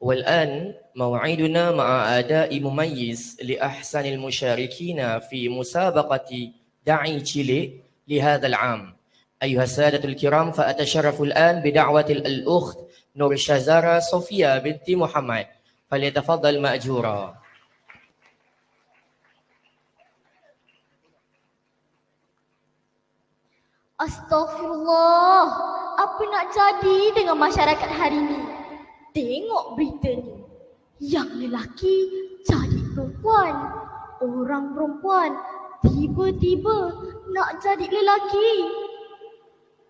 والآن موعدنا مع أداء مميز لأحسن المشاركين في مسابقة دعي تشيلي لهذا العام. أيها السادة الكرام فأتشرف الآن بدعوة الأخت نور شازارة صوفيا بنت محمد. فليتفضل مأجورا. Astaghfirullah, apa nak jadi dengan masyarakat hari ini? Tengok berita ni. Yang lelaki jadi perempuan. Orang perempuan tiba-tiba nak jadi lelaki.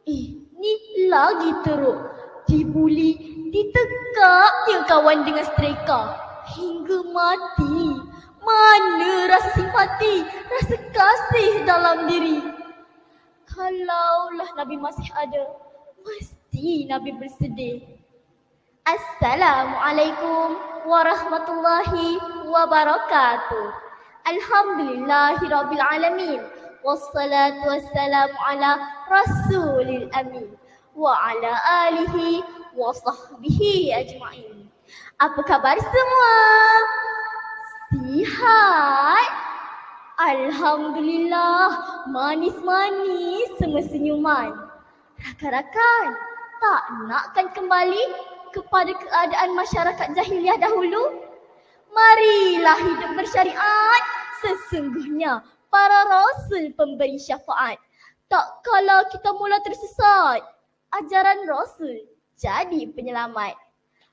Eh, ni lagi teruk. Dibuli, ditekak je kawan dengan streka. Hingga mati. Mana rasa simpati, rasa kasih dalam diri? Kalaulah Nabi masih ada, mesti Nabi bersedih. Assalamualaikum warahmatullahi wabarakatuh. Alhamdulillahi rabbil alamin. Wassalatu wassalamu ala rasulil amin. Wa ala alihi wa sahbihi ajma'in. Apa khabar semua? Sihat? Alhamdulillah, manis-manis semua senyuman. Rakan-rakan, tak nakkan kembali kepada keadaan masyarakat jahiliah dahulu? Marilah hidup bersyariat. Sesungguhnya para rasul pemberi syafaat. Tak kala kita mula tersesat, ajaran rasul jadi penyelamat.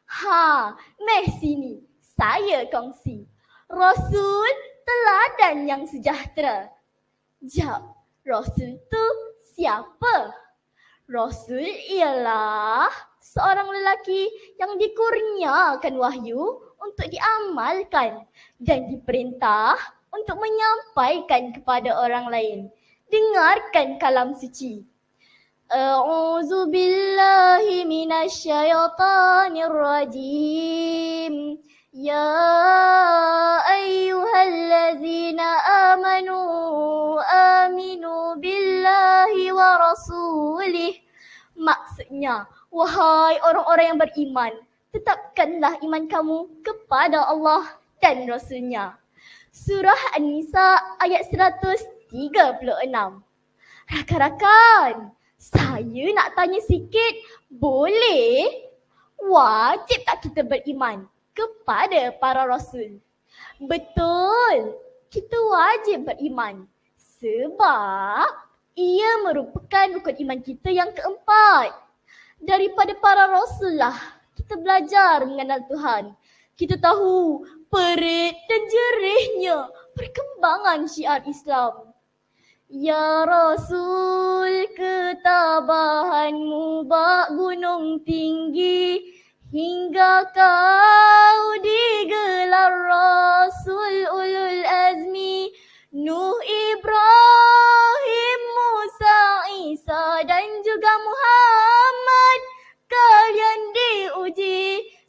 Ha, meh sini, saya kongsi. Rasul teladan yang sejahtera. Jap, Rasul tu siapa? Rasul ialah seorang lelaki yang dikurniakan wahyu untuk diamalkan dan diperintah untuk menyampaikan kepada orang lain. Dengarkan kalam suci. A'udzu billahi minasyaitonir rajim. Ya ayyuhallazina amanu aminu billahi wa rasulih Maksudnya, wahai orang-orang yang beriman Tetapkanlah iman kamu kepada Allah dan Rasulnya Surah An-Nisa ayat 136 Rakan-rakan, saya nak tanya sikit Boleh? Wajib tak kita beriman? kepada para rasul. Betul, kita wajib beriman sebab ia merupakan rukun iman kita yang keempat. Daripada para rasul lah kita belajar mengenal Tuhan. Kita tahu perit dan jerihnya perkembangan syiar Islam. Ya Rasul ketabahanmu bak gunung tinggi Hingga kau digelar Rasul Ulul Azmi Nuh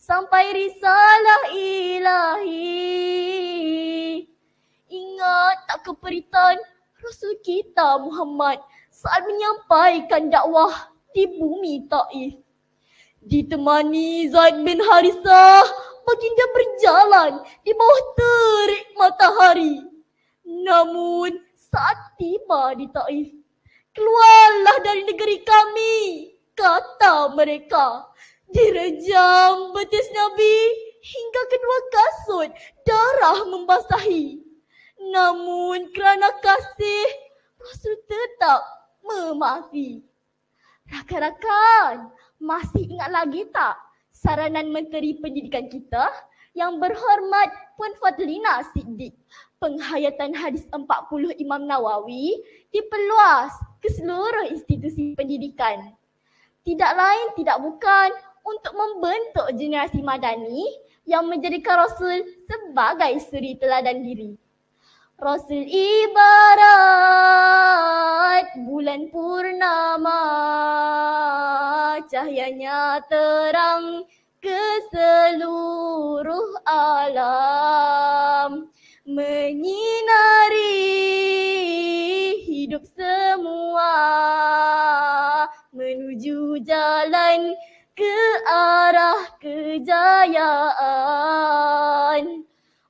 sampai risalah ilahi Ingat tak keperitan Rasul kita Muhammad saat menyampaikan dakwah di bumi Taif Ditemani Zaid bin Harisah, baginda berjalan di bawah terik matahari. Namun saat tiba di Taif, keluarlah dari negeri kami, kata mereka. Direjam betis Nabi hingga kedua kasut darah membasahi. Namun kerana kasih, Rasul tetap memaafi. Rakan-rakan, masih ingat lagi tak saranan Menteri Pendidikan kita yang berhormat Puan Fadlina Siddiq penghayatan hadis 40 Imam Nawawi diperluas ke seluruh institusi pendidikan. Tidak lain tidak bukan untuk membentuk generasi madani yang menjadikan Rasul sebagai suri teladan diri. Rasul ibarat bulan purnama cahayanya terang ke seluruh alam menyinari ke arah ke kejayaan.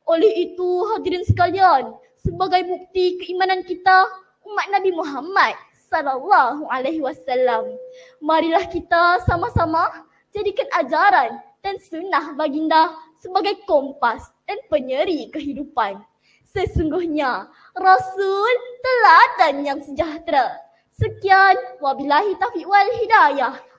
Oleh itu hadirin sekalian, sebagai bukti keimanan kita umat Nabi Muhammad sallallahu alaihi wasallam, marilah kita sama-sama jadikan ajaran dan sunnah baginda sebagai kompas dan penyeri kehidupan. Sesungguhnya Rasul teladan yang sejahtera. Sekian wabillahi taufiq wal hidayah.